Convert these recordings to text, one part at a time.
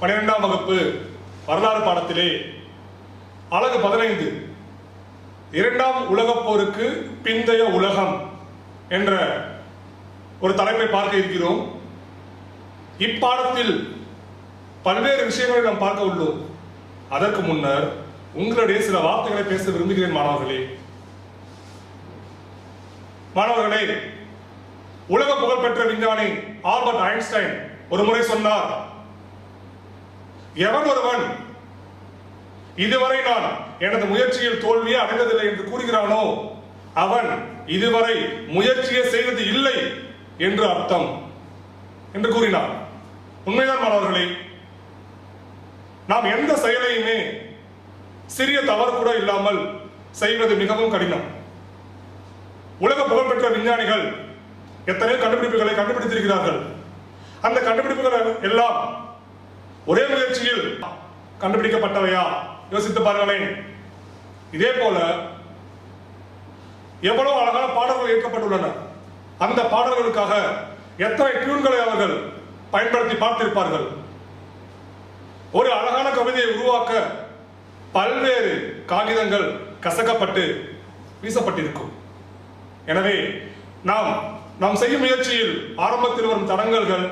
பன்னிரெண்டாம் வகுப்பு வரலாறு பாடத்திலே அழகு பதினைந்து. இரண்டாம் உலகப் போருக்கு பிந்தைய உலகம் என்ற ஒரு தலைப்பை பார்க்க இருக்கிறோம். இப்பாடத்தில் பல்வேறு விஷயங்களை நாம் பார்க்க உள்ளோம். அதற்கு முன்னர் உங்களுடைய சில வார்த்தைகளை பேச விரும்புகிறேன் மாணவர்களே. மாணவர்களே உலக புகழ்பெற்ற விஞ்ஞானி ஆல்பர்ட் ஐன்ஸ்டைன் ஒரு முறை சொன்னார் எவன் ஒருவன்? இதுவரை நான் எனது முயற்சியில் தோல்வியை அடைந்ததில்லை என்று கூறுகிறானோ அவன் இதுவரை முயற்சியை செய்தது இல்லை என்று அர்த்தம் என்று கூறினார். உண்மைதான் மாணவர்களே நாம் எந்த செயலையுமே சிறிய தவறு கூட இல்லாமல் செய்வது மிகவும் கடினம். உலக புகழ்பெற்ற விஞ்ஞானிகள் எத்தனையோ கண்டுபிடிப்புகளை கண்டுபிடித்திருக்கிறார்கள். அந்த கண்டுபிடிப்புகள் எல்லாம் ஒரே முயற்சியில் கண்டுபிடிக்கப்பட்டவையா? யோசித்து பாருங்களேன். இதே போல எவ்வளவு அழகான பாடல்கள் இயக்கப்பட்டுள்ளன. அந்த பாடல்களுக்காக எத்தனை டியூன்களை அவர்கள் பயன்படுத்தி பார்த்திருப்பார்கள். ஒரு அழகான கவிதையை உருவாக்க பல்வேறு காகிதங்கள் கசக்கப்பட்டு வீசப்பட்டிருக்கும். எனவே நாம் நாம் செய்யும் முயற்சியில் ஆரம்பத்தில் வரும் தடங்கல்கள்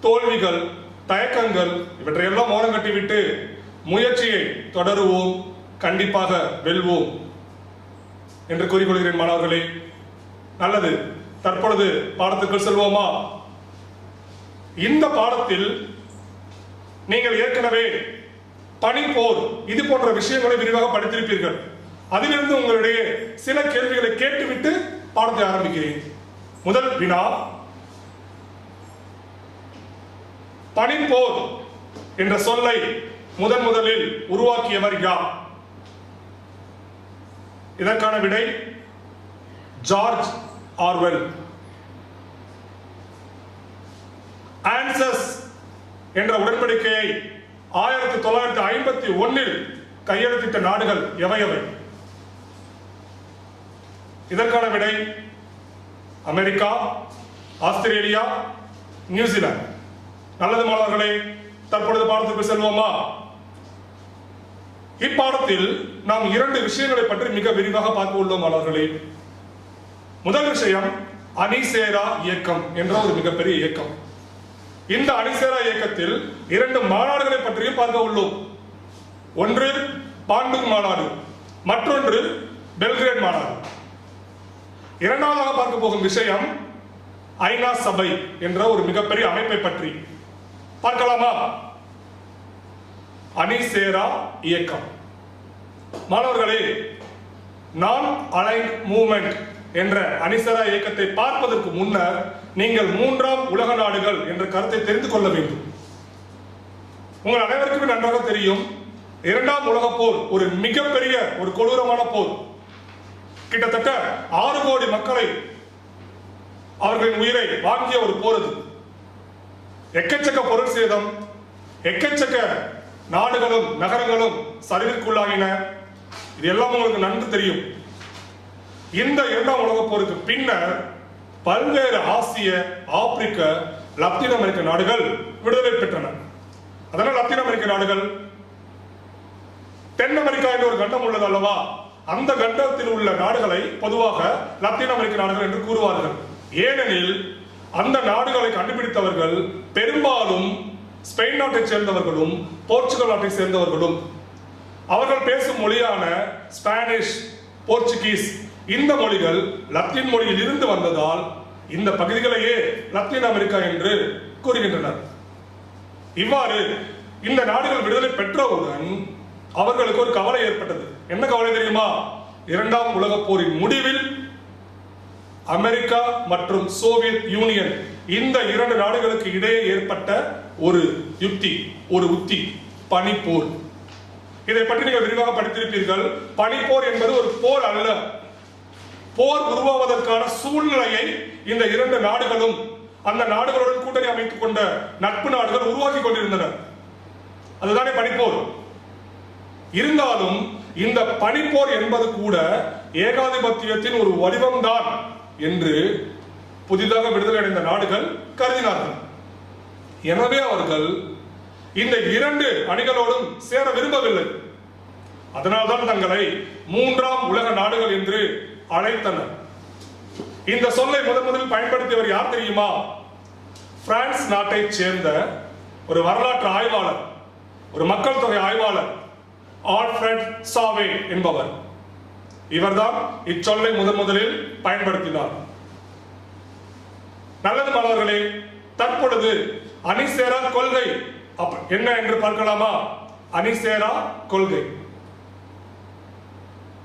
தோல்விகள் தயக்கங்கள் இவற்றையெல்லாம் ஓரம் கட்டிவிட்டு முயற்சியை தொடருவோம் கண்டிப்பாக வெல்வோம் என்று கூறிக்கொள்கிறேன் மாணவர்களே. நல்லது. தற்பொழுது பாடத்துக்குள் செல்வோமா? இந்த பாடத்தில் நீங்கள் ஏற்கனவே பனி போர் இது போன்ற விஷயங்களை விரிவாக படித்திருப்பீர்கள். அதிலிருந்து உங்களுடைய சில கேள்விகளை கேட்டுவிட்டு பாடத்தை ஆரம்பிக்கிறேன். முதல் வினா பனிப்போர் என்ற சொல்லை முதன் முதலில் உருவாக்கியவர் யார்? இதற்கான விடை ஜார்ஜ் ஆர்வெல். ஆன்சஸ் என்ற உடன்படிக்கையை ஆயிரத்தி தொள்ளாயிரத்தி ஐம்பத்தி ஒன்னில் கையெழுத்திட்ட நாடுகள் எவை எவை இதற்கான விடை அமெரிக்கா ஆஸ்திரேலியா நியூசிலாந்து. நல்லது மாணவர்களே தற்பொழுது பாடத்துக்கு செல்வோமா? இப்பாடத்தில் நாம் இரண்டு விஷயங்களை பற்றி மிக விரிவாக பார்க்க உள்ளோம் மாணவர்களே. முதல் விஷயம் அணிசேரா இயக்கம் என்ற ஒரு மிகப்பெரிய இயக்கம். இந்த அணிசேரா இயக்கத்தில் இரண்டு மாநாடுகளை பற்றியும் பார்க்க உள்ளோம். ஒன்று பாண்டுங் மாநாடு மற்றொன்று பெல்கிரேட் மாநாடு. இரண்டாவதாக பார்க்க போகும் விஷயம் ஐநா சபை என்ற ஒரு மிகப்பெரிய அமைப்பை பற்றி. பார்க்கலாமா? அணிசேரா இயக்கம். மாணவர்களே நான் அலைன் மூமெண்ட் என்ற அணிசரா இயக்கத்தை பார்ப்பதற்கு முன்னர் நீங்கள் மூன்றாம் உலக நாடுகள் என்ற கருத்தை தெரிந்து கொள்ள வேண்டும். உங்கள் அனைவருக்குமே நன்றாக தெரியும் இரண்டாம் உலகப் போர் ஒரு மிகப்பெரிய ஒரு கொடூரமான போர். கிட்டத்தட்ட ஆறு கோடி மக்களை அவர்களின் உயிரை வாங்கிய ஒரு போர் அது. எக்கச்சக்க பொருள் சேதம் எக்கச்சக்க நாடுகளும் நகரங்களும் சரிவிற்குள்ளாகின. இது எல்லாம் உங்களுக்கு நன்கு தெரியும். இந்த இரண்டாம் உலகப் போருக்கு பின்னர் பல்வேறு ஆசிய ஆப்பிரிக்க லத்தீன் அமெரிக்க நாடுகள் விடுதலை பெற்றன. அதனால் லத்தீன் அமெரிக்க நாடுகள் தென் அமெரிக்கா என்று ஒரு கண்டம் உள்ளது அல்லவா? அந்த கண்டத்தில் உள்ள நாடுகளை பொதுவாக லத்தீன் அமெரிக்க நாடுகள் என்று கூறுவார்கள். ஏனெனில் அந்த நாடுகளை கண்டுபிடித்தவர்கள் பெரும்பாலும் ஸ்பெயின் நாட்டைச் சேர்ந்தவர்களும் போர்ச்சுகல் நாட்டை சேர்ந்தவர்களும். அவர்கள் பேசும் மொழியான ஸ்பானிஷ் போர்ச்சுகீஸ் இந்த மொழிகள் லத்தீன் மொழியில் இருந்து வந்ததால் இந்த பகுதிகளையே லத்தீன் அமெரிக்கா என்று கூறுகின்றனர். இவ்வாறு இந்த நாடுகள் விடுதலை பெற்றவுடன் அவர்களுக்கு ஒரு கவலை ஏற்பட்டது. என்ன கவலை தெரியுமா? இரண்டாம் உலக போரின் முடிவில் அமெரிக்கா மற்றும் சோவியத் யூனியன் இந்த இரண்டு நாடுகளுக்கு இடையே ஏற்பட்ட ஒரு யுக்தி ஒரு உத்தி பனிப்போர். இதை பற்றி நீங்கள் விரிவாக படித்திருப்பீர்கள். பனிப்போர் என்பது ஒரு போர் அல்ல. போர் உருவாவதற்கான சூழ்நிலையை இந்த இரண்டு நாடுகளும் அந்த நாடுகளுடன் கூட்டணி அமைத்துக் கொண்ட நட்பு நாடுகள் உருவாக்கி கொண்டிருந்தன. அதுதானே பனிப்போர். இருந்தாலும் இந்த பனிப்போர் என்பது கூட ஏகாதிபத்தியத்தின் ஒரு வடிவம்தான். என்று புதிதாக விடுதலை அடைந்த நாடுகள் கருதினார்கள். எனவே அவர்கள் இந்த இரண்டு அணிகளோடும் சேர விரும்பவில்லை. அதனால்தான் தங்களை மூன்றாம் உலக நாடுகள் என்று அழைத்தனர். இந்த சொல்லை முதன் முதலில் பயன்படுத்தியவர் யார் தெரியுமா? பிரான்ஸ் நாட்டைச் சேர்ந்த ஒரு வரலாற்று ஆய்வாளர் ஒரு மக்கள் தொகை ஆய்வாளர் ஆல்ஃபிரட் சாவே என்பவர். இவர்தான் இச்சொல்லை முதன் முதலில் பயன்படுத்தினார். நல்லது மாணவர்களே தற்பொழுது அணிசேரா கொள்கை. என்ன என்று பார்க்கலாமா? அணிசேரா கொள்கை.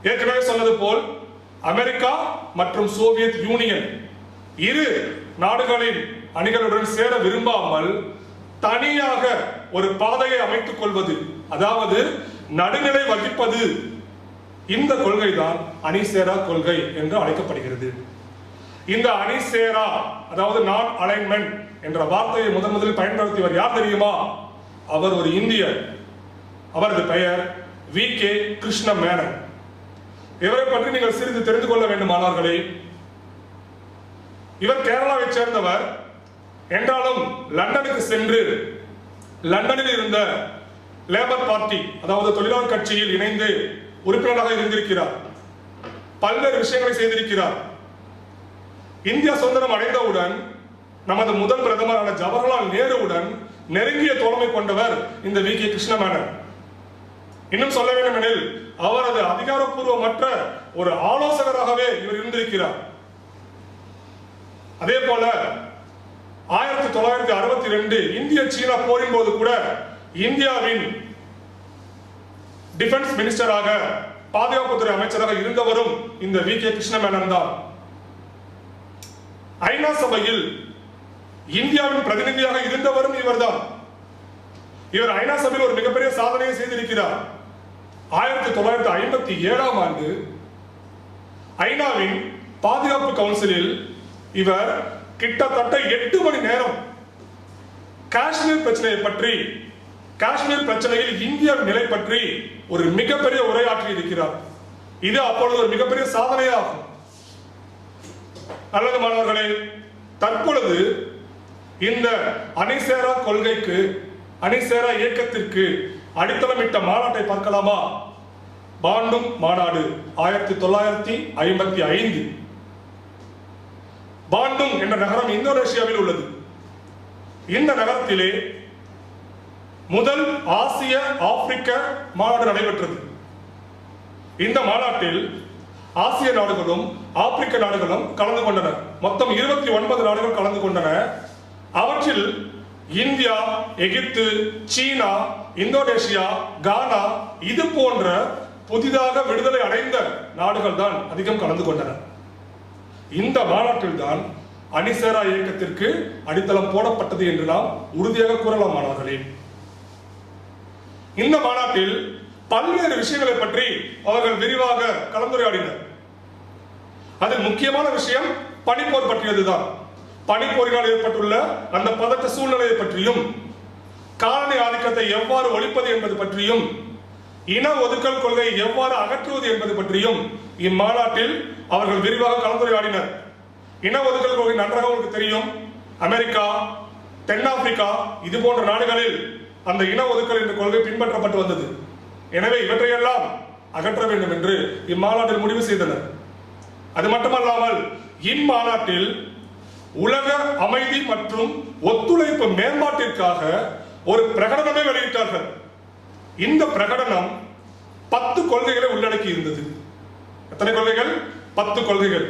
ஏற்கனவே சொன்னது போல் அமெரிக்கா மற்றும் சோவியத் யூனியன் இரு நாடுகளின் அணிகளுடன் சேர விரும்பாமல் தனியாக ஒரு பாதையை அமைத்துக் கொள்வது அதாவது நடுநிலை வகிப்பது இந்த கொள்கைதான் அணிசேரா கொள்கை என்று அழைக்கப்படுகிறது. இந்த அணிசேரா அதாவது நான் அலைன்மெண்ட் என்ற வார்த்தையை முதன் முதலில் பயன்படுத்தியவர் யார் தெரியுமா? அவர் ஒரு இந்தியர். அவரது பெயர் வி. கே. கிருஷ்ண மேனன் இவரை பற்றி நீங்கள் சிறிது தெரிந்து கொள்ள வேண்டுமானார்களே. இவர் கேரளாவைச் சேர்ந்தவர். என்றாலும் லண்டனுக்கு சென்று லண்டனில் இருந்த லேபர் பார்ட்டி அதாவது தொழிலாளர் கட்சியில் இணைந்து உறுப்பினராக இருந்திருக்கிறார். பல்வேறு விஷயங்களை செய்திருக்கிறார். இந்தியா சுதந்திரம் அடைந்தவுடன் நமது முதல் பிரதமரான ஜவஹர்லால் நேருவுடன் நெருங்கிய தோழமை கொண்டவர் இந்த வி. கே. கிருஷ்ணமேனன். இன்னும் சொல்ல வேண்டும் எனில் அவரது அதிகாரப்பூர்வமற்ற ஒரு ஆலோசகராகவே இவர் இருந்திருக்கிறார். அதே போல ஆயிரத்தி தொள்ளாயிரத்தி அறுபத்தி ரெண்டு இந்திய சீனா போரின் போது கூட இந்தியாவின் டிஃபென்ஸ் மினிஸ்டராக பாதுகாப்புத்துறை அமைச்சராக இருந்தவரும் இந்த வி. கே. கிருஷ்ணமேனன் தான். ஐநா சபையில் இந்தியாவின் பிரதிநிதியாக இருந்தவரும் இவர்தான். இவர் ஐநா சபையில் ஒரு மிகப்பெரிய சாதனையை செய்திருக்கிறார். ஆயிரத்தி தொள்ளாயிரத்தி ஐம்பத்தி ஏழாம் ஆண்டு ஐநாவின் பாதுகாப்பு கவுன்சிலில் இவர் கிட்டத்தட்ட எட்டு மணி நேரம் காஷ்மீர் பிரச்சனையை பற்றி காஷ்மீர் பிரச்சனையில் இந்தியாவின் நிலை பற்றி ஒரு மிகப்பெரிய உரையாற்றி இருக்கிறார். இது அப்பொழுது ஒரு மிகப்பெரிய சாதனையாகும். நல்லது மாணவர்களே தற்பொழுது இந்த அணிசேரா கொள்கைக்கு அணிசேரா இயக்கத்திற்கு அடித்தளமிட்ட மாநாட்டை பார்க்கலாமா? பாண்டும் மாநாடு ஆயிரத்தி தொள்ளாயிரத்தி ஐம்பத்தி ஐந்து. பாண்டும் என்ற நகரம் இந்தோனேஷியாவில் உள்ளது. இந்த நகரத்திலே முதல் ஆசிய ஆப்பிரிக்க மாநாடு நடைபெற்றது. இந்த மாநாட்டில் ஆசிய நாடுகளும் ஆப்பிரிக்க நாடுகளும் கலந்து கொண்டன. மொத்தம் இருபத்தி ஒன்பது நாடுகள் கலந்து கொண்டன. அவற்றில் இந்தியா எகிப்து சீனா இந்தோனேஷியா கானா இது போன்ற புதிதாக விடுதலை அடைந்த நாடுகள் தான் அதிகம் கலந்து கொண்டன. இந்த மாநாட்டில் தான் அணிசேரா இயக்கத்திற்கு அடித்தளம் போடப்பட்டது என்று நாம் உறுதியாக கூறலாம் மாணவர்களே. இந்த மாநாட்டில் பல்வேறு விஷயங்களை பற்றி அவர்கள் விரிவாக கலந்துரையாடினர். அதில் முக்கியமான விஷயம் பனிப்போர் பற்றியதுதான். பனிப்போரினால் ஏற்பட்டுள்ள அந்த பதட்ட சூழ்நிலையை பற்றியும் காலனி ஆதிக்கத்தை எவ்வாறு ஒழிப்பது என்பது பற்றியும் இன ஒதுக்கல் கொள்கையை எவ்வாறு அகற்றுவது என்பது பற்றியும் இம்மாநாட்டில் அவர்கள் விரிவாக கலந்துரையாடினர். இன ஒதுக்கல் கொள்கை நன்றாக உங்களுக்கு தெரியும். அமெரிக்கா தென்னாப்பிரிக்கா இது போன்ற நாடுகளில் அந்த இன ஒதுக்கல் என்ற கொள்கை பின்பற்றப்பட்டு வந்தது. எனவே இவற்றையெல்லாம் அகற்ற வேண்டும் என்று இம்மாநாட்டில் முடிவு செய்தனர். அது மட்டுமல்லாமல் இம்மாநாட்டில் உலக அமைதி மற்றும் ஒத்துழைப்பு மேம்பாட்டிற்காக ஒரு பிரகடனமே வெளியிட்டார்கள். இந்த பிரகடனம் பத்து கொள்கைகளை உள்ளடக்கி இருந்தது. எத்தனை கொள்கைகள்? பத்து கொள்கைகள்.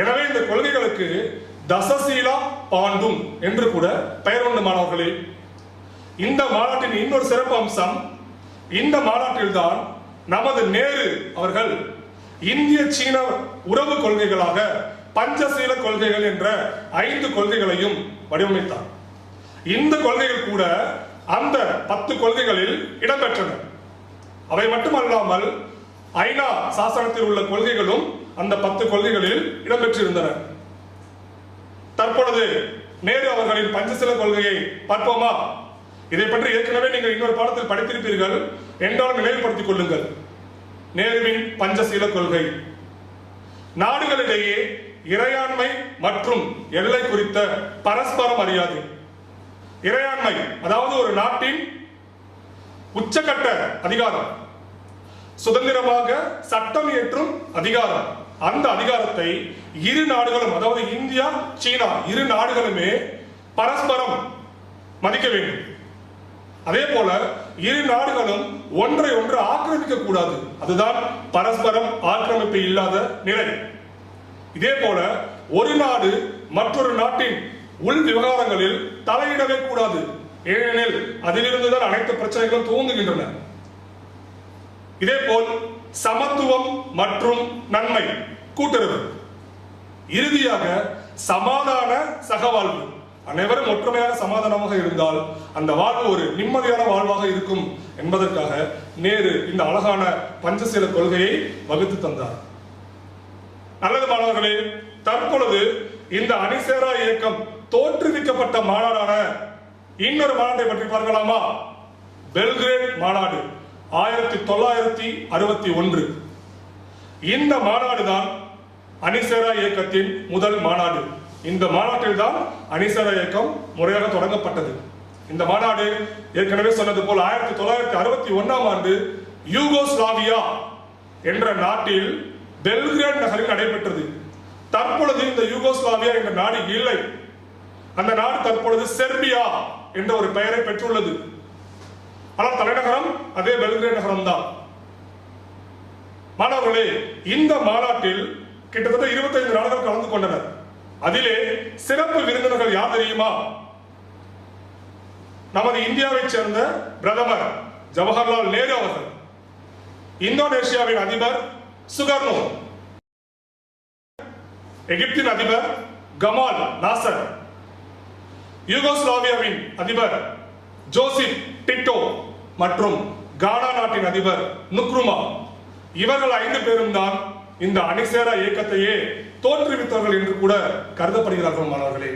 எனவே இந்த கொள்கைகளுக்கு தசசீலா பாண்டும் என்று கூட பெயர் உண்டு மாணவர்களே. இந்த மாநாட்டின் இன்னொரு சிறப்பு அம்சம் இந்த மாநாட்டில்தான் நமது நேரு அவர்கள் இந்திய சீன உறவு கொள்கைகளாக பஞ்சசீல கொள்கைகள் என்ற ஐந்து கொள்கைகளையும் வடிவமைத்தார். இந்த கொள்கைகள் கூட அந்த பத்து கொள்கைகளில் இடம்பெற்றன. அவை மட்டுமல்லாமல் ஐநா சாசனத்தில் உள்ள கொள்கைகளும் அந்த பத்து கொள்கைகளில் இடம்பெற்றிருந்தன. தற்பொழுது நேரு அவர்களின் பஞ்சசீல கொள்கையை பார்ப்போமா? இதை பற்றி ஏற்கனவே நீங்கள் இன்னொரு பாடத்தில் படித்திருப்பீர்கள். என்றாலும் நினைவுபடுத்திக் கொள்ளுங்கள். நேருவின் பஞ்சசீல கொள்கை. நாடுகளிடையே இறையாண்மை மற்றும் எல்லை குறித்த பரஸ்பரம் அறியாது. இறையாண்மை அதாவது ஒரு நாட்டின் உச்சகட்ட அதிகாரம். சுதந்திரமாக சட்டம் இயற்றும் அதிகாரம். அந்த அதிகாரத்தை இரு நாடுகளும் அதாவது இந்தியா சீனா இரு நாடுகளுமே பரஸ்பரம் மதிக்க வேண்டும். அதே போல இரு நாடுகளும் ஒன்றை ஒன்று ஆக்கிரமிக்க கூடாது அதுதான் பரஸ்பரம் ஆக்கிரமிப்பு இல்லாத நிலை. இதே போல ஒரு நாடு மற்றொரு நாட்டின் உள் விவகாரங்களில் தலையிடவே கூடாது. ஏனெனில் அதிலிருந்துதான் அனைத்து பிரச்சனைகளும் துவங்குகின்றன. இதேபோல் சமத்துவம் மற்றும் நன்மை. கூட்டுறவு. இறுதியாக சமாதான சகவாழ்வு அனைவரும் ஒற்றுமையாக சமாதானமாக இருந்தால் அந்த வாழ்வு ஒரு நிம்மதியான வாழ்வாக இருக்கும் என்பதற்காக நேரு இந்த அழகான பஞ்சசீல கொள்கையை வகுத்து தந்தார். நல்லது மாணவர்களே தற்பொழுது இந்த அணிசேரா இயக்கம் தோற்றுவிக்கப்பட்ட மாநாடான இன்னொரு மாநாட்டை பற்றி பார்க்கலாமா? பெல்கிரேட் மாநாடு ஆயிரத்தி தொள்ளாயிரத்தி அறுபத்தி ஒன்று. இந்த மாநாடு தான் அணிசேரா இயக்கத்தின் முதல் மாநாடு. இந்த மாநாட்டில் தான் அணிசேரா இயக்கம் முறையாக தொடங்கப்பட்டது. இந்த மாநாடு ஏற்கனவே சொன்னது போல் ஆயிரத்தி தொள்ளாயிரத்தி அறுபத்தி ஒன்னாம் ஆண்டு யூகோஸ்லாவியா என்ற நாட்டில் பெல்கிரேட் நகரில் நடைபெற்றது. தற்பொழுது இந்த யூகோஸ்லாவியா என்ற நாடு இல்லை. அந்த நாடு தற்பொழுது செர்பியா என்ற ஒரு பெயரை பெற்றுள்ளது. ஆனால் தலைநகரம் அதே பெல்கிரேட் நகரம் தான். மாணவர்களே இந்த மாநாட்டில் கிட்டத்தட்ட 25 நாடுகள் கலந்து கொண்டனர். அதிலே சிறப்பு விருந்தினர்கள் யார் தெரியுமா? நமது இந்தியாவைச் சேர்ந்த பிரதமர் ஜவஹர்லால் நேரு அவர்கள் இந்தோனேஷியாவின் அதிபர் சுகர்னோ எகிப்தின் அதிபர் கமால் நாசர் யூகோஸ்லாவியாவின் அதிபர் ஜோசிப் டிட்டோ மற்றும் கானா நாட்டின் அதிபர் நுக்ருமா. இவர்கள் ஐந்து பேரும் தான் இந்த அணிசேரா இயக்கத்தையே தோற்றுவித்தவர்கள் என்று கூட கருதப்படுகிறார்கள் மாணவர்களே.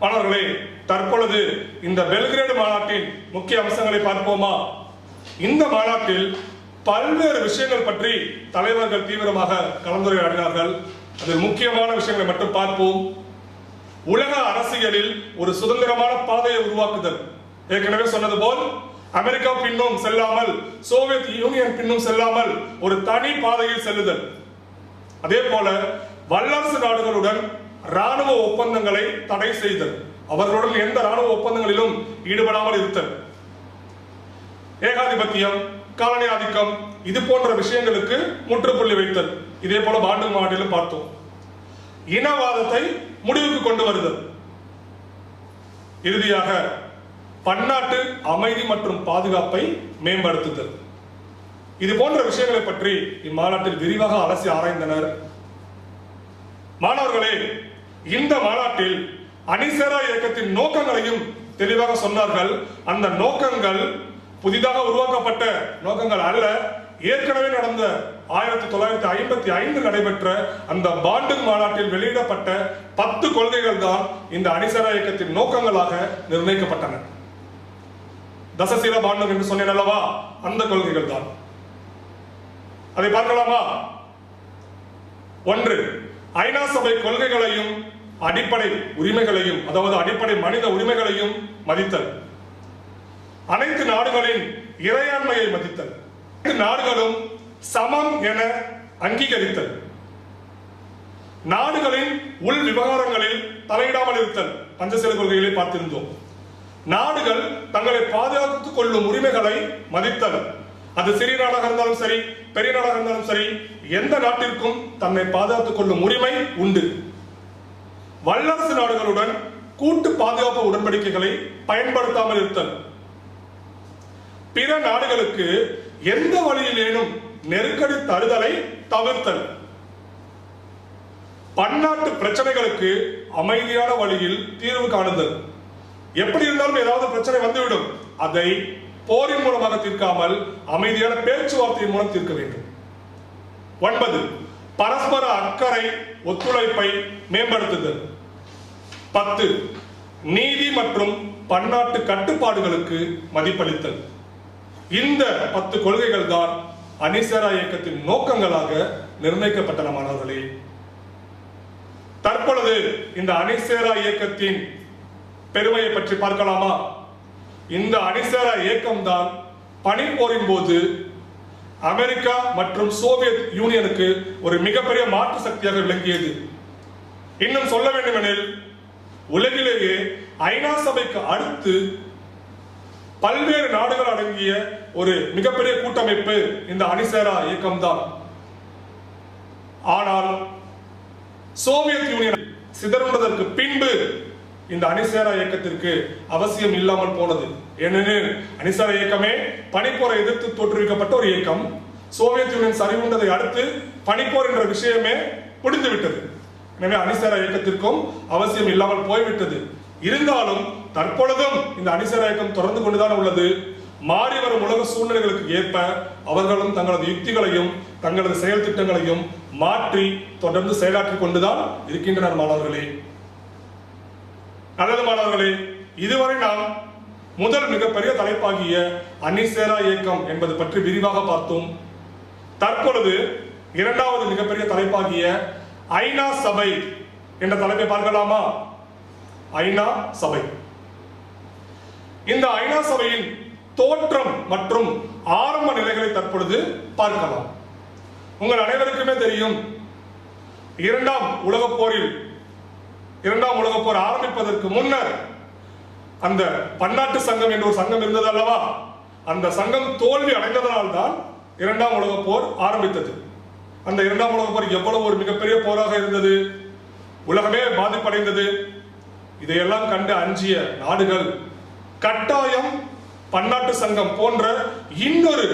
மாணவர்களே தற்பொழுது இந்த பெல்கிரேடு மாநாட்டின் முக்கிய அம்சங்களை பார்ப்போமா? இந்த மாநாட்டில் பல்வேறு விஷயங்கள் பற்றி தலைவர்கள் தீவிரமாக கலந்துரையாடினார்கள். அதில் முக்கியமான விஷயங்களை மட்டும் பார்ப்போம். உலக அரசியலில் ஒரு சுதந்திரமான பாதையை உருவாக்குதல். ஏற்கனவே சொன்னது போல் அமெரிக்கா பின்னும் செல்லாமல் சோவியத் யூனியன் பின்னும் செல்லாமல் ஒரு தனி பாதையில் செல்லுதல். அதே போல வல்லரசு நாடுகளுடன் ராணுவ ஒப்பந்தங்களை தடை செய்தல். அவர்களுடன் எந்த ராணுவ ஒப்பந்தங்களிலும் ஈடுபடாமல் இருத்தல். ஏகாதிபத்தியம் காலனி ஆதிக்கம் இது போன்ற விஷயங்களுக்கு முற்றுப்புள்ளி வைத்தல். இதே போல பாண்டு மாநிலம் பார்த்தோம். இனவாதத்தை முடிவுக்கு கொண்டு வருதல். இறுதியாக பன்னாட்டு அமைதி மற்றும் பாதுகாப்பை மேம்படுத்துதல். இது போன்ற விஷயங்களை பற்றி இம்மாநாட்டில் விரிவாக அலசி ஆராய்ந்தனர். மாணவர்களே இந்த மாநாட்டில் அணிசேரா இயக்கத்தின் நோக்கங்களையும் தெளிவாக சொன்னார்கள். அந்த நோக்கங்கள் புதிதாக உருவாக்கப்பட்ட நோக்கங்கள் அல்ல. ஏற்கனவே நடந்த ஆயிரத்தி தொள்ளாயிரத்தி ஐம்பத்தி ஐந்து நடைபெற்ற அந்த பாண்டு மாநாட்டில் வெளியிடப்பட்ட பத்து கொள்கைகள் தான் இந்த அணிசேரா இயக்கத்தின் நோக்கங்களாக நிர்ணயிக்கப்பட்டன. தசசீல பாண்டம் என்று சொன்னேன் அல்லவா? அந்த கொள்கைகள் தான். அதை பார்க்கலாமா? ஒன்று ஐநா சபை கொள்கைகளையும் அடிப்படை உரிமைகளையும் அதாவது அடிப்படை மனித உரிமைகளையும் மதித்தல். அனைத்து நாடுகளின் இறையாண்மையை மதித்தல். நாடுகளும் சமம் என அங்கீகரித்தல். நாடுகளின் உள் விவகாரங்களில் தலையிடாமல் இருத்தல். பஞ்சசீல கொள்கைகளை பார்த்திருந்தோம். நாடுகள் தங்களை பாதுகாத்துக் கொள்ளும் உரிமைகளை மதித்தல் அது சிறிய நாடாக இருந்தாலும் சரி பெரிய நாடாக இருந்தாலும் சரி எந்த நாட்டிற்கும் தன்னை பாதுகாத்துக் கொள்ளும் உரிமை உண்டு. வல்லரசு நாடுகளுடன் கூட்டு பாதுகாப்பு உடன்படிக்கைகளை பயன்படுத்தாமல் இருத்தல். பிற நாடுகளுக்கு எந்த வழியிலேனும் நெருக்கடி தருதலை தவிர்த்தல். பன்னாட்டு பிரச்சனைகளுக்கு அமைதியான வழியில் தீர்வு காணுதல். எப்படி இருந்தாலும் ஏதாவது பிரச்சனை வந்துவிடும். அதை போரின் மூலமாக தீர்க்காமல் அமைதியான பேச்சுவார்த்தையின் மூலம் தீர்க்க வேண்டும். ஒன்பது பரஸ்பர அக்கறை ஒத்துழைப்பை மேம்படுத்துதல். பத்து நீதி மற்றும் பன்னாட்டு கட்டுப்பாடுகளுக்கு மதிப்பளித்தல். இந்த பத்து கொள்கைகள் தான் அனிசரா இயக்கத்தின் நோக்கங்களாக நிர்ணயிக்கப்பட்டன மாணவர்களே தற்பொழுது இந்த அணிசேரா இயக்கத்தின் பெருமையை பற்றி பார்க்கலாமா? இந்த அணிசேரா இயக்கம்தான் பனிப்போரின் போது அமெரிக்கா மற்றும் சோவியத் யூனியனுக்கு ஒரு மிகப்பெரிய மாற்று சக்தியாக விளங்கியது. இன்னும் சொல்ல வேண்டுமெனில் உலகிலேயே ஐநா சபைக்கு அடுத்து பல்வேறு நாடுகள் அடங்கிய ஒரு மிகப்பெரிய கூட்டமைப்பு இந்த அணிசேரா இயக்கம்தான். ஆனால் சோவியத் யூனியன் சிதறுவதற்கு பின்பு இந்த அணிசேரா இயக்கத்திற்கு அவசியம் இல்லாமல் போனது. ஏனெனில் அணிசேரா இயக்கமே பனிப்போரை எதிர்த்து தோற்றுவிக்கப்பட்ட ஒரு இயக்கம். சோவியத் யூனியன் சரிவுண்டதை அடுத்து பனிப்போர் என்ற விஷயமே முடிந்து விட்டது எனவே அணிசேரா இயக்கத்திற்கும் அவசியம் இல்லாமல் போய்விட்டது. இருந்தாலும் தற்பொழுதும் இந்த அணிசேரா இயக்கம் தொடர்ந்து கொண்டுதான் உள்ளது. மாறி வரும் உலக சூழ்நிலைகளுக்கு ஏற்ப அவர்களும் தங்களது யுக்திகளையும் தங்களது செயல் திட்டங்களையும் மாற்றி தொடர்ந்து செயலாற்றிக் கொண்டுதான் இருக்கின்றனர் மாணவர்களே. நல்லது மாணவர்களே இதுவரை நாம் முதல் மிகப்பெரிய தலைப்பாகிய அன்னிசேரா இயக்கம் என்பது பற்றி விரிவாக பார்த்தோம். தற்பொழுது இரண்டாவது மிகப்பெரிய தலைப்பாகிய ஐநா சபை என்ற தலைப்பை பார்க்கலாமா? ஐநா சபை. இந்த ஐநா சபையின் தோற்றம் மற்றும் ஆரம்ப நிலைகளை தற்பொழுது பார்க்கலாம். உங்கள் அனைவருக்குமே தெரியும் இரண்டாம் உலகப் போரில் இரண்டாம் உலகப் போர் ஆரம்பிப்பதற்கு முன்னர் அந்த பன்னாட்டு சங்கம் என்ற ஒரு சங்கம் இருந்தது அல்லவா? அந்த சங்கம் தோல்வி அடைந்ததனால் தான் இரண்டாம் உலகப் போர் ஆரம்பித்தது. அந்த இரண்டாம் உலக போர் எவ்வளவு ஒரு மிகப்பெரிய போராக இருந்தது? உலகமே பாதிப்படைந்தது. இதையெல்லாம் கண்டு அஞ்சிய நாடுகள் கட்டாயம் பன்னாட்டு சங்கம் போன்ற இன்னொரு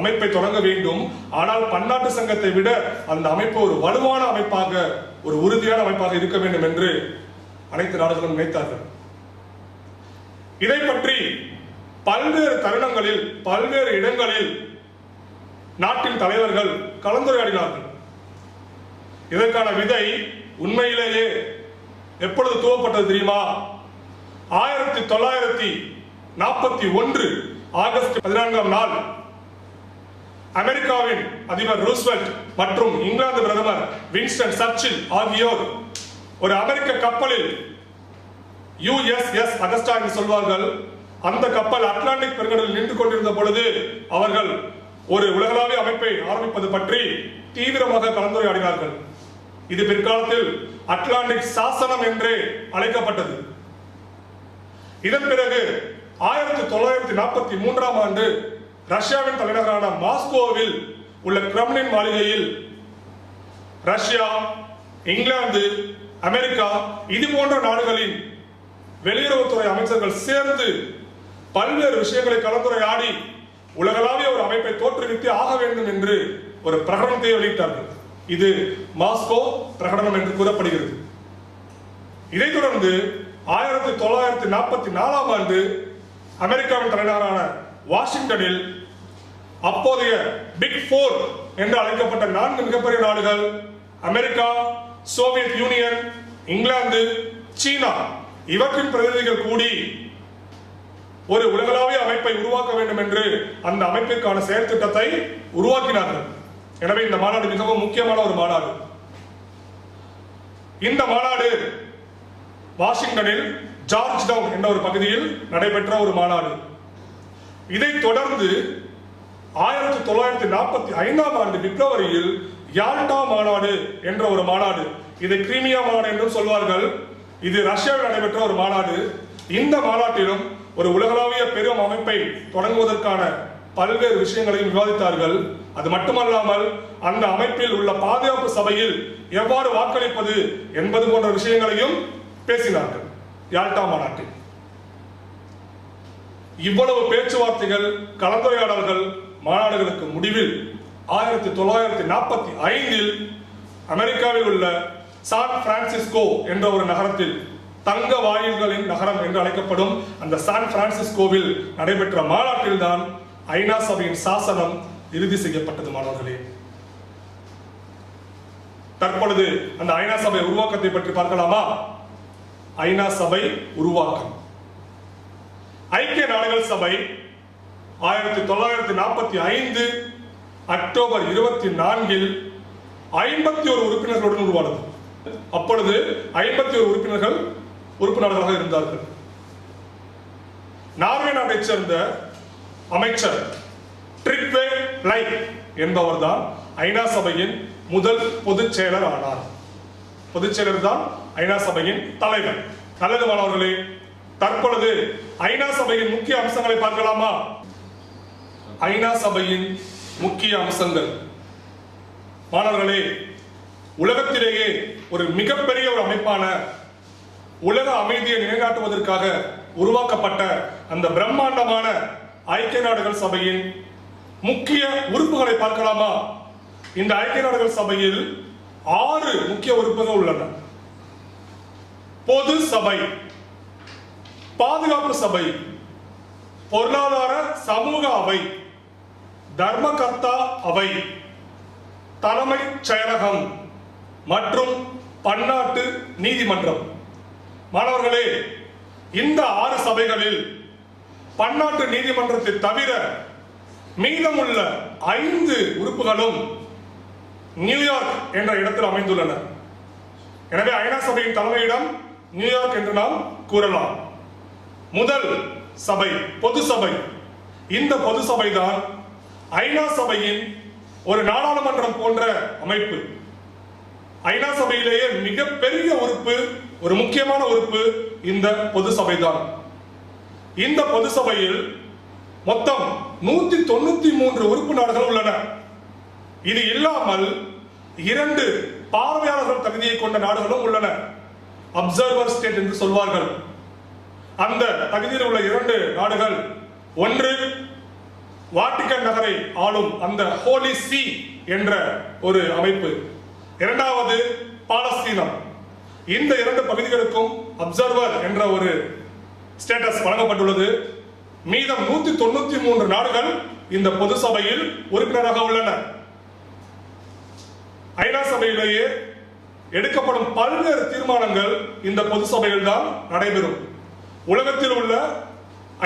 அமைப்பை தொடங்க வேண்டும். ஆனால் பன்னாட்டு சங்கத்தை விட அந்த அமைப்பு ஒரு வலுவான அமைப்பாக ஒரு உறுதியான அமைப்பாக இருக்க வேண்டும் என்று அனைத்து நாடுகளும் நினைத்தார்கள். இதை பற்றி பல்வேறு தருணங்களில் பல்வேறு இடங்களில் நாட்டின் தலைவர்கள் கலந்துரையாடினார்கள். இதற்கான விதை உண்மையிலேயே எப்பொழுது துவப்பட்டது தெரியுமா? ஆயிரத்தி தொள்ளாயிரத்தி நாற்பத்தி ஒன்று ஆகஸ்ட் பதினான்காம் நாள் அமெரிக்காவின் அதிபர் ரூஸ்வெல்ட் மற்றும் இங்கிலாந்து பிரதமர் வின்ஸ்டன் சர்ச்சில் ஆகியோர் ஒரு அமெரிக்க கப்பலில் யுஎஸ்எஸ் அகஸ்டா என்று சொல்வார்கள். அந்த கப்பல் அட்லாண்டிக் பெருங்கடலில் நின்று கொண்டிருந்த பொழுது அவர்கள் ஒரு உலகளாவிய அமைப்பை ஆரம்பிப்பது பற்றி தீவிரமாக கலந்துரையாடினார்கள். இது பிற்காலத்தில் அட்லாண்டிக் சாசனம் என்றே அழைக்கப்பட்டது. இதன் பிறகு ஆயிரத்தி தொள்ளாயிரத்தி நாற்பத்தி மூன்றாம் ஆண்டு ரஷ்யாவின் தலைநகரான மாஸ்கோவில் உள்ள கிரம்லின் மாளிகையில் ரஷ்யா இங்கிலாந்து அமெரிக்கா இது போன்ற நாடுகளின் வெளியுறவுத்துறை அமைச்சர்கள் சேர்ந்து பல்வேறு விஷயங்களை கலந்துரையாடி உலகளாவிய ஒரு அமைப்பை தோற்றுவித்து ஆக வேண்டும் என்று ஒரு பிரகடனத்தை வெளியிட்டார்கள். இது மாஸ்கோ பிரகடனம் என்று கூறப்படுகிறது. இதைத் தொடர்ந்து ஆயிரத்தி தொள்ளாயிரத்தி நாற்பத்தி நாலாம் ஆண்டு அமெரிக்காவின் தலைநகரான வாஷிங்டனில் அப்போதைய பிக் போர் என்று அழைக்கப்பட்ட நான்கு மிகப்பெரிய நாடுகள் அமெரிக்கா சோவியத் யூனியன் இங்கிலாந்து சீனா. இவற்றின் பிரதிநிதிகள் கூடி ஒரு உலகளாவிய அமைப்பை உருவாக்க வேண்டும் என்று அந்த அமைப்பிற்கான செயல் திட்டத்தை உருவாக்கினார்கள். எனவே இந்த மாநாடு மிகவும் முக்கியமான ஒரு மாநாடு. இந்த மாநாடு வாஷிங்டனில் ஜார்ஜ் டவுன் என்ற ஒரு பகுதியில் நடைபெற்ற ஒரு மாநாடு. இதைத் தொடர்ந்து ஆயிரத்தி தொள்ளாயிரத்தி நாற்பத்தி ஐந்தாம் ஆண்டு பிப்ரவரியில் யால்டா மாநாடு என்ற ஒரு மாநாடு இதை கிரீமியா மாநாடு என்றும் சொல்வார்கள். இது ரஷ்யாவில் நடைபெற்ற ஒரு மாநாடு. இந்த மாநாட்டிலும் ஒரு உலகளாவிய பெரும் அமைப்பை தொடங்குவதற்கான பல்வேறு விஷயங்களையும் விவாதித்தார்கள். அது மட்டுமல்லாமல் அந்த அமைப்பில் உள்ள பாதுகாப்பு சபையில் எவ்வாறு வாக்களிப்பது என்பது போன்ற விஷயங்களையும் பேசினார்கள். யால்டா மாநாட்டில். இவ்வளவு பேச்சுவார்த்தைகள் கலந்துரையாடல்கள் மாநாடுகளுக்கு முடிவில் ஆயிரத்தி தொள்ளாயிரத்தி நாற்பத்தி ஐந்தில் அமெரிக்காவில் உள்ள சான் பிரான்சிஸ்கோ என்ற ஒரு நகரத்தில் தங்க வாயில்களின் நகரம் என்று அழைக்கப்படும் அந்த சான் பிரான்சிஸ்கோவில் நடைபெற்ற மாநாட்டில் தான் ஐநா சபையின் சாசனம் இறுதி செய்யப்பட்டது மாணவர்களே. தற்பொழுது அந்த ஐநா சபை உருவாக்கத்தை பற்றி பார்க்கலாமா? ஐநா சபை உருவாக்கம். ஐக்கிய நாடுகள் சபை ஆயிரத்தி தொள்ளாயிரத்தி நாற்பத்தி ஐந்து அக்டோபர் இருபத்தி நான்கில் ஐம்பத்தி ஒரு உறுப்பினர்களுடன் உருவானது. அப்பொழுது ஐம்பத்தி ஒரு உறுப்பினர்கள் உறுப்பினர்களாக இருந்தார்கள். நார்வே நாட்டைச் சேர்ந்த அமைச்சர் ட்ரிப்வே லை என்பவர் தான் ஐநா சபையின் முதல் பொதுச் செயலர் ஆனார். பொதுச் செயலர் தான் ஐநா சபையின் தலைவர். நல்லது மாணவர்களே தற்பொழுது ஐநா சபையின் முக்கிய அம்சங்களை பார்க்கலாமா? ஐநா சபையின் முக்கிய அம்சங்கள். மாணவர்களே உலகத்திலேயே ஒரு மிகப்பெரிய ஒரு அமைப்பான உலக அமைதியை நிலைநாட்டுவதற்காக உருவாக்கப்பட்ட அந்த பிரம்மாண்டமான ஐக்கிய நாடுகள் சபையின் முக்கிய உறுப்புகளை பார்க்கலாமா? இந்த ஐக்கிய நாடுகள் சபையில் ஆறு முக்கிய உறுப்புகள் உள்ளன. பொது சபை பாதுகாப்பு சபை பொருளாதார சமூக அவை தர்மகர்த்தா அவை தலைமை செயலகம் மற்றும் பன்னாட்டு நீதிமன்றம். மாணவர்களே இந்த ஆறு சபைகளில் பன்னாட்டு நீதிமன்றத்தை தவிர மீதமுள்ள ஐந்து உறுப்புகளும் நியூயார்க் என்ற இடத்தில் அமைந்துள்ளன. எனவே ஐநா சபையின் தலைமையிடம் நியூயார்க் என்று நாம் கூறலாம். முதல் சபை பொது சபை. இந்த பொது சபை தான் ஐநா சபையின் ஒரு நாடாளுமன்றம் போன்ற அமைப்பு. ஐநா சபையிலேயே மிகப்பெரிய உறுப்பு ஒரு முக்கியமான உறுப்பு இந்த பொது சபை தான் இந்த பொது சபையில் மொத்தம் நூத்தி தொண்ணூத்தி மூன்று உறுப்பு நாடுகள் உள்ளன. இது இல்லாமல் இரண்டு பார்வையாளர்கள் தகுதியை கொண்ட நாடுகளும் உள்ளன. அப்சர்வர் ஸ்டேட் என்று சொல்வார்கள். அந்த தகுதியில் உள்ள இரண்டு நாடுகள் ஒன்று வாட்டிக்கன் நகரை ஆளும் அந்த ஹோலி சி என்ற ஒரு அமைப்பு. இரண்டாவது பாலஸ்தீனம். இந்த இரண்டு பகுதிகளுக்கும் அப்சர்வர் என்ற ஒரு ஸ்டேட்டஸ் வழங்கப்பட்டுள்ளது. மீதம் நூத்தி தொண்ணூத்தி மூன்று நாடுகள் இந்த பொது சபையில் உறுப்பினராக உள்ளன. ஐநா சபையிலேயே எடுக்கப்படும் பல்வேறு தீர்மானங்கள் இந்த பொது சபையில் தான் நடைபெறும். உலகத்தில் உள்ள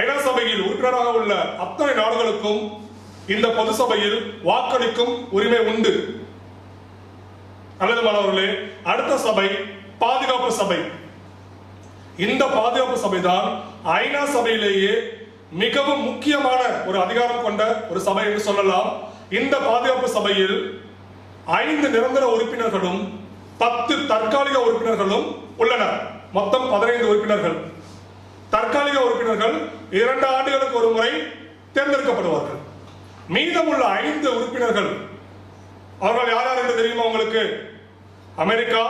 ஐநா சபையில் உறுப்பினராக உள்ள அத்தனை நாடுகளுக்கும் இந்த பொது சபையில் வாக்களிக்கும் உரிமை உண்டு. நல்லது மாணவர்களே அடுத்த சபை பாதுகாப்பு சபை. இந்த பாதுகாப்பு சபை தான் ஐநா சபையிலேயே மிகவும் முக்கியமான ஒரு அதிகாரம் கொண்ட ஒரு சபை என்று சொல்லலாம். இந்த பாதுகாப்பு சபையில் ஐந்து நிரந்தர உறுப்பினர்களும் பத்து தற்காலிக உறுப்பினர்களும் உள்ளனர். மொத்தம் பதினைந்து உறுப்பினர்கள். தற்காலிக உறுப்பினர்கள் இரண்டு ஆண்டுகளுக்கு ஒரு முறை தேர்ந்தெடுக்கப்படுவார்கள். மீதமுள்ள ஐந்து உறுப்பினர்கள் அவர்கள் யார் யார் என்று தெரியுமா உங்களுக்கு? அமெரிக்கா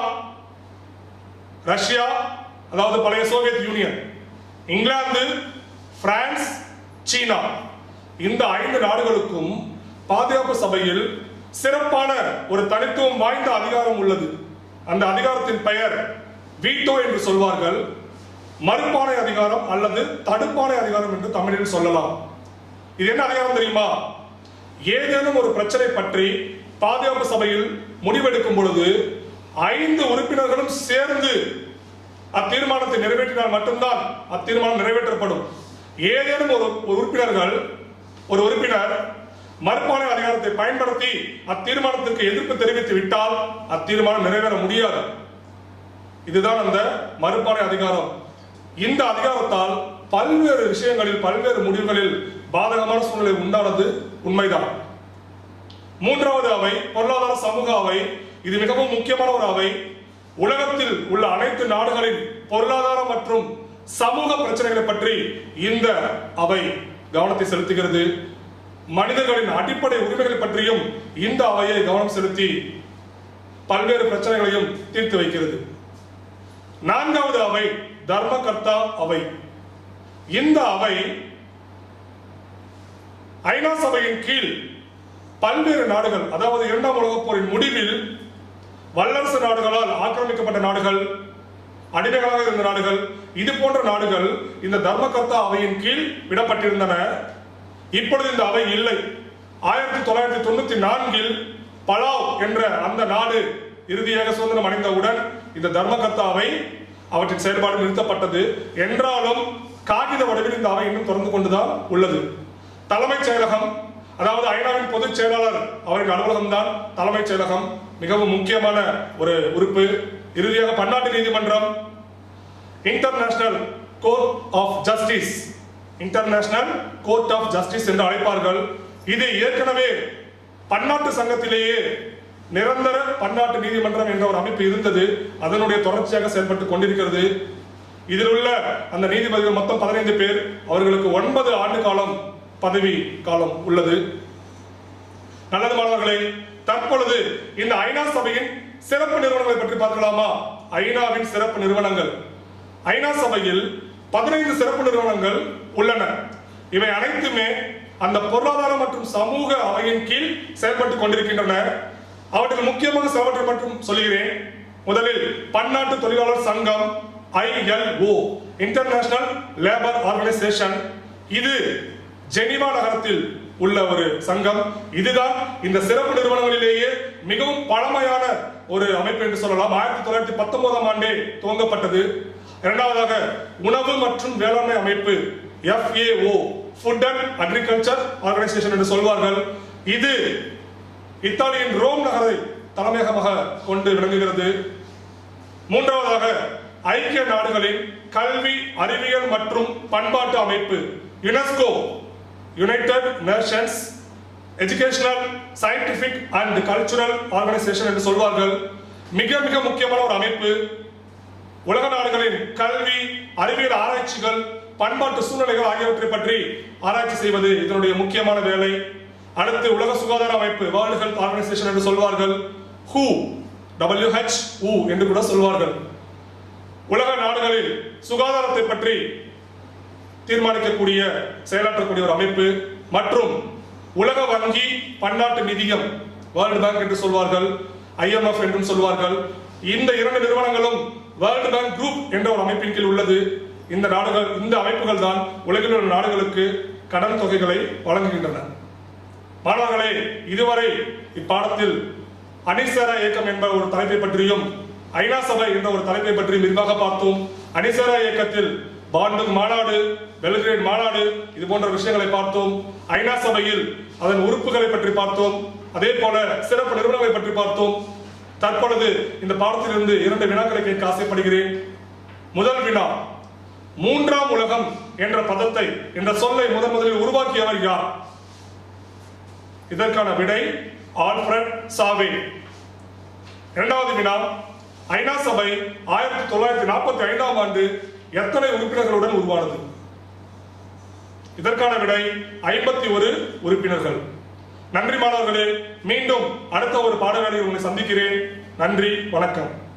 ரஷ்யா அதாவது பழைய சோவியத் யூனியன் இங்கிலாந்து பிரான்ஸ் சீனா. இந்த ஐந்து நாடுகளுக்கும் பாதுகாப்பு சபையில் சிறப்பான ஒரு தனித்துவம் வாய்ந்த அதிகாரம் உள்ளது. அந்த அதிகாரத்தின் பெயர் வீட்டோ என்று சொல்வார்கள். மறுப்பானை அதிகாரம் அல்லது தடுப்பானை அதிகாரம் என்று தமிழில் சொல்லலாம். இது என்ன அதிகாரம் தெரியுமா? ஏதேனும் ஒரு பிரச்சனை பற்றி பாதுகாப்பு சபையில் முடிவெடுக்கும் பொழுது ஐந்து உறுப்பினர்களும் சேர்ந்து அத்தீர்மானத்தை நிறைவேற்றினால் மட்டும்தான் அத்தீர்மானம் நிறைவேற்றப்படும். ஏதேனும் ஒரு ஒரு உறுப்பினர்கள் ஒரு உறுப்பினர் மறுப்பானை அதிகாரத்தை பயன்படுத்தி அத்தீர்மானத்திற்கு எதிர்ப்பு தெரிவித்து விட்டால் அத்தீர்மானம் நிறைவேற முடியாது. இதுதான் அந்த மறுப்பானை அதிகாரம். இந்த அதிகாரத்தால் பல்வேறு விஷயங்களில் பல்வேறு முடிவுகளில் பாதகமான சூழ்நிலை உண்டானது உண்மைதான். மூன்றாவது அவை பொருளாதார சமூக அவை. இது மிகவும் முக்கியமான ஒரு அவை. உலகத்தில் உள்ள அனைத்து நாடுகளின் பொருளாதார மற்றும் சமூக பிரச்சனைகளை பற்றி இந்த அவை கவனத்தை செலுத்துகிறது. மனிதர்களின் அடிப்படை உரிமைகளை பற்றியும் இந்த அவையை கவனம் செலுத்தி பல்வேறு பிரச்சனைகளையும் தீர்த்து வைக்கிறது. நான்காவது அவை தர்மகர்த்தா அவை. இந்த அவை ஐநா சபையின் கீழ் பல்வேறு நாடுகள் அதாவது இரண்டாம் உலகப் போரின் முடிவில் வல்லரசு நாடுகளால் ஆக்கிரமிக்கப்பட்ட நாடுகள் அடிமைகளாக இருந்த நாடுகள் இது போன்ற நாடுகள் இந்த தர்மகர்த்தா அவையின் கீழ் விடப்பட்டிருந்தன. இப்பொழுது இந்த அவை இல்லை. ஆயிரத்தி தொள்ளாயிரத்தி தொண்ணூத்தி நான்கில் பலாவ் என்ற அந்த நாடு இறுதியாக சுதந்திரம் அடைந்தவுடன் இந்த தர்மகர்த்தா அவை அவற்றின் செயல்பாடு நிறுத்தப்பட்டது என்றாலும் காகித வடிவில் இந்த அவை இன்னும் தொடர்ந்து கொண்டுதான் உள்ளது. தலைமைச் செயலகம் அதாவது ஐநாவின் பொதுச் செயலாளர் அவரின் அலுவலகம் தான் தலைமைச் செயலகம். மிகவும் முக்கியமான ஒரு உறுப்பு. இறுதியாக பன்னாட்டு நீதிமன்றம் International Court of Justice International Court of Justice என்று அழைப்பார்கள். இது ஏற்கனவே பன்னாட்டு சங்கத்திலேயே நிரந்தர பன்னாட்டு நீதிமன்றம் என்ற ஒரு அமைப்பு இருந்தது. அதனுடைய தொடர்ச்சியாக செயல்பட்டு கொண்டிருக்கிறது. இதில் உள்ள அந்த நீதிபதிகள் மொத்தம் பதினைந்து பேர். அவர்களுக்கு ஒன்பது ஆண்டு காலம் பதவி காலம் உள்ளது. நல்லது மாணவர்களே தற்பொழுது இந்த ஐநா சபையின் சிறப்பு நிறுவனங்களை பற்றி பார்க்கலாமா? ஐநாவின் சிறப்பு நிறுவனங்கள். ஐநா சபையில் பதினைந்து சிறப்பு நிறுவனங்கள் உள்ளன. இவை அனைத்துமே அந்த பொருளாதார மற்றும் சமூக அவையின் கீழ் செயல்பட்டுக் கொண்டிருக்கின்றன. அவற்றில் முக்கியமாக சிலவற்றை மட்டும் சொல்கிறேன் முதலில் பன்னாட்டு தொழிலாளர் சங்கம் ஐஎல்ஓ இன்டர்நேஷனல் லேபர் ஆர்கனைசேஷன் இது ஜெனிவா நகரத்தில் உள்ள ஒரு சங்கம். இதுதான் இந்த சிறப்பு நிறுவனங்களிலேயே மிகவும் பழமையான ஒரு அமைப்பு என்று சொல்லலாம். ஆயிரத்தி தொள்ளாயிரத்தி பத்தொன்பதாம் ஆண்டே துவங்கப்பட்டது. இரண்டாவதாக உணவு மற்றும் வேளாண்மை அமைப்பு FAO Food and Agriculture Organisation என்று சொல்வார்கள். இது இத்தாலியின் ரோம் நகரை தலைமையகமாக கொண்டு விளங்குகிறது. மூன்றாவதாக ஐக்கிய நாடுகளின் கல்வி அறிவியல் மற்றும் பண்பாட்டு அமைப்பு UNESCO United Nations Educational Scientific and Cultural Organisation என்று சொல்வார்கள். மிக மிக முக்கியமான ஒரு அமைப்பு. உலக நாடுகளின் கல்வி அறிவியல் ஆராய்ச்சிகள் பண்பாட்டு சூழ்நிலைகள் ஆகியவற்றை பற்றி ஆராய்ச்சி செய்வது இதனுடைய முக்கியமான வேலை. அடுத்து உலக சுகாதார அமைப்பு வேர்ல்டு ஹெல்த் ஆர்கனைசேஷன் என்று சொல்வார்கள். ஹூ டபிள்யூஹெச் ஊ என்று கூட சொல்வார்கள். உலக நாடுகளில் சுகாதாரத்தை பற்றி தீர்மானிக்கக்கூடிய செயலாற்றக்கூடிய ஒரு அமைப்பு மற்றும் உலக வங்கி பன்னாட்டு நிதியம் வேர்ல்டு பேங்க் என்று சொல்வார்கள் ஐஎம்எஃப் என்றும் சொல்வார்கள். இந்த இரண்டு நிறுவனங்களும் வேர்ல்டு பேங்க் குரூப் என்ற ஒரு அமைப்பின் கீழ் உள்ளது. இந்த நாடுகள் இந்த அமைப்புகள் தான் உலகில் உள்ள நாடுகளுக்கு கடன் தொகைகளை வழங்குகின்றன. மாணவர்களே இதுவரை இப்பாடத்தில் அணிசேரா இயக்கம் என்ற ஒரு தலைப்பை பற்றியும் ஐநா சபை என்ற ஒரு தலைப்பை பற்றியும் விரிவாக பார்த்தோம். அணிசேரா இயக்கத்தில் பாண்டும் மாநாடு பெல்கிரேட் மாநாடு இது போன்ற விஷயங்களை பார்த்தோம். ஐநா சபையில் அதன் உறுப்புகளை பற்றி பார்த்தோம். அதே போல சிறப்பு நிறுவனங்களை பற்றி பார்த்தோம். தற்பொழுது இந்த பாடத்திலிருந்து இரண்டு வினாக்களை கேட்க ஆசைப்படுகிறேன். முதல் வினா மூன்றாம் உலகம் என்ற பதத்தை என்ற சொல்லை முதன் முதலில் உருவாக்கியவர் யார்? இதற்கான விடை ஆல்ஃபிரட் சாவே இரண்டாவது வினா ஐநா சபை ஆயிரத்தி தொள்ளாயிரத்தி நாற்பத்தி ஐந்தாம் ஆண்டு எத்தனை உறுப்பினர்களுடன் உருவானது? இதற்கான விடை ஐம்பத்தி ஒரு உறுப்பினர்கள். நன்றி மாணவர்களே மீண்டும் அடுத்த ஒரு பாடவேளையில் உங்களை சந்திக்கிறேன். நன்றி வணக்கம்.